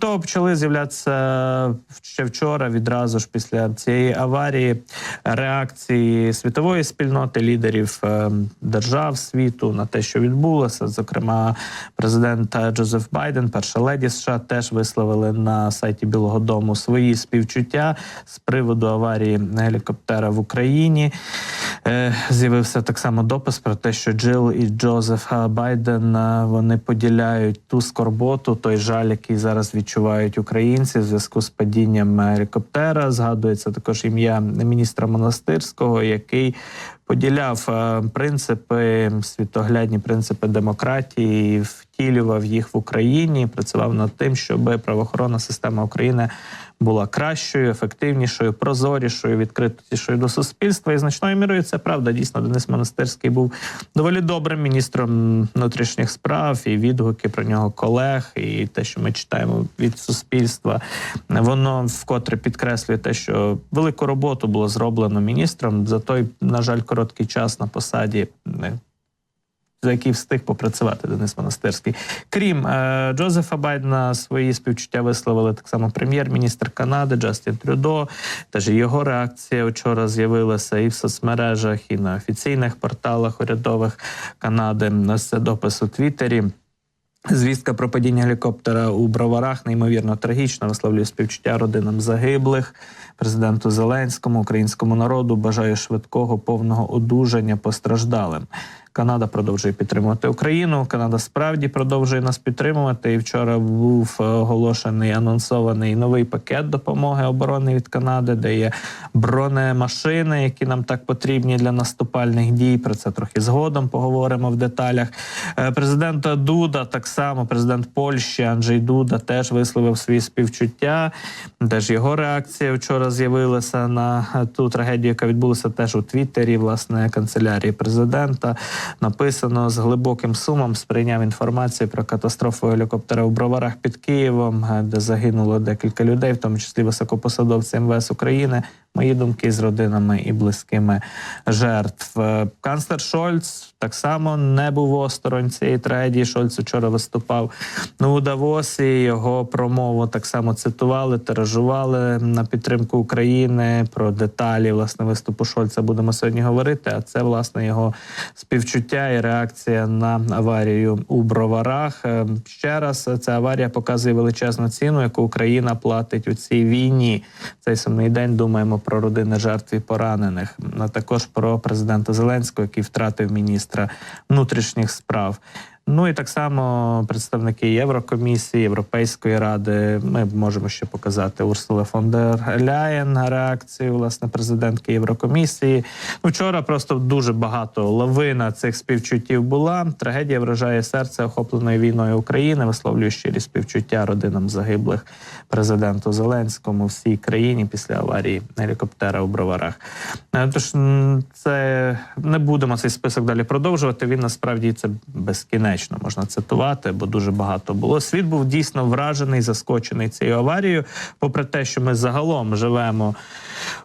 Того, почали з'являтися ще вчора, відразу ж після цієї аварії, реакції світової спільноти, лідерів е, держав світу на те, що відбулося. Зокрема, президент е, Джозеф Байден, перша леді США, теж висловили на сайті Білого Дому свої співчуття з приводу аварії гелікоптера в Україні. Е, З'явився так само допис про те, що Джил і Джозеф е, Байден е, вони поділяють ту скорботу, той жаль, який зараз відчувають українці в зв'язку з падінням гелікоптера. Згадується також ім'я міністра монастирського, який поділяв е, принципи, світоглядні принципи демократії, втілював їх в Україні, працював над тим, щоб правоохоронна система України була кращою, ефективнішою, прозорішою, відкритішою до суспільства. І значною мірою це правда. Дійсно, Денис Монастирський був доволі добрим міністром внутрішніх справ і відгуки про нього колег, і те, що ми читаємо від суспільства, воно вкотре підкреслює те, що велику роботу було зроблено міністром за той, на жаль, короткий час на посаді. за який встиг попрацювати Денис Монастирський. Крім е, Джозефа Байдена, свої співчуття висловили так само прем'єр-міністр Канади Джастін Трюдо. Теж його реакція вчора з'явилася і в соцмережах, і на офіційних порталах урядових Канади. Це допис у Твіттері. Звістка про падіння гелікоптера у броварах неймовірно трагічна. висловлює співчуття родинам загиблих, президенту Зеленському, українському народу. Бажаю швидкого повного одужання постраждалим. Канада продовжує підтримувати Україну. Канада справді продовжує нас підтримувати. І вчора був е, оголошений анонсований новий пакет допомоги оборони від Канади, де є бронемашини, які нам так потрібні для наступальних дій. Про це трохи згодом поговоримо в деталях. Е, Президент Дуда, так само президент Польщі Анджей Дуда теж висловив свої співчуття. Теж його реакція вчора з'явилася на ту трагедію, яка відбулася теж у Твіттері, власне, канцелярії президента. Написано з глибоким сумом. Сприйняв інформацію про катастрофу гелікоптера у Броварах під Києвом, е, де загинуло декілька людей, в тому числі високопосадовці МВС України. Мої думки з родинами і близькими жертв. Е, Канцлер Шольц так само не був осторонь цієї трагедії. Шольц вчора виступав ну, у Давосі. Його промову так само цитували, тиражували на підтримку України. Про деталі власне виступу Шольца будемо сьогодні говорити. А це власне його співчуття і реакція на аварію у броварах. Е, Ще раз ця аварія показує величезну ціну, яку Україна платить у цій війні. Цей сумний день думаємо про родини жертв і поранених, а також про президента Зеленського, який втратив міністра внутрішніх справ. Ну і так само представники Єврокомісії, Європейської ради. Ми можемо ще показати Урсула фон дер Ляєн реакцію власне президентки Єврокомісії. Ну, Вчора просто дуже багато лавина цих співчуттів була. Трагедія вражає серце охопленої війною України. Висловлюю щирі співчуття родинам загиблих президенту Зеленському всій країні після аварії гелікоптера у броварах. Е, Тож це не будемо цей список далі продовжувати. Він насправді це безкінечно можна цитувати, бо дуже багато було. Світ був дійсно вражений, заскочений цією аварією. Попри те, що ми загалом живемо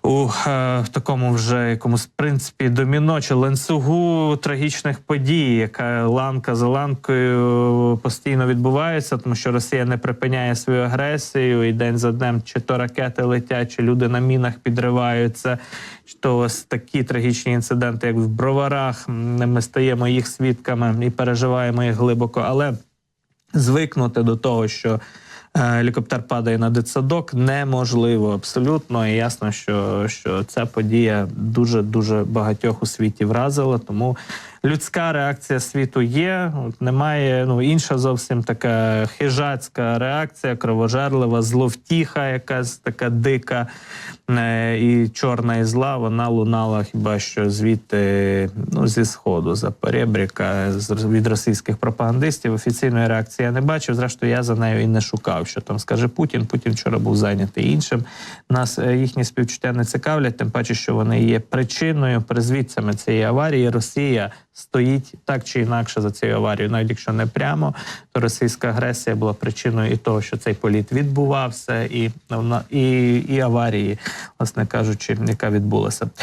у е, такому вже якомусь принципі доміно чи ланцюгу трагічних подій, яка ланка за ланкою постійно відбувається, тому що Росія не припиняє свою агресію, і день за днем чи то ракети летять, чи люди на мінах підриваються. Чи то ось такі трагічні інциденти, як в броварах, ми стаємо їх свідками і переживаємо їх глибоко, але звикнути до того, що гелікоптер падає на дитсадок, неможливо абсолютно. І ясно, що, що ця подія дуже дуже багатьох у світі вразила. Тому людська реакція світу є. От немає ну інша зовсім така хижацька реакція, кровожерлива, зловтіха, якась така дика е, і чорна і зла. Вона лунала хіба що звідти, ну зі сходу за перебріка від російських пропагандистів. Офіційної реакції я не бачив. Зрештою, я за нею і не шукав. Що там скаже Путін. Путін вчора був зайнятий іншим. Нас е, їхні співчуття не цікавлять, тим паче, що вони є причиною, призвідцями цієї аварії. Росія стоїть так чи інакше за цією аварією, навіть якщо не прямо, то російська агресія була причиною і того, що цей політ відбувався, і і, і аварії, власне кажучи, яка відбулася.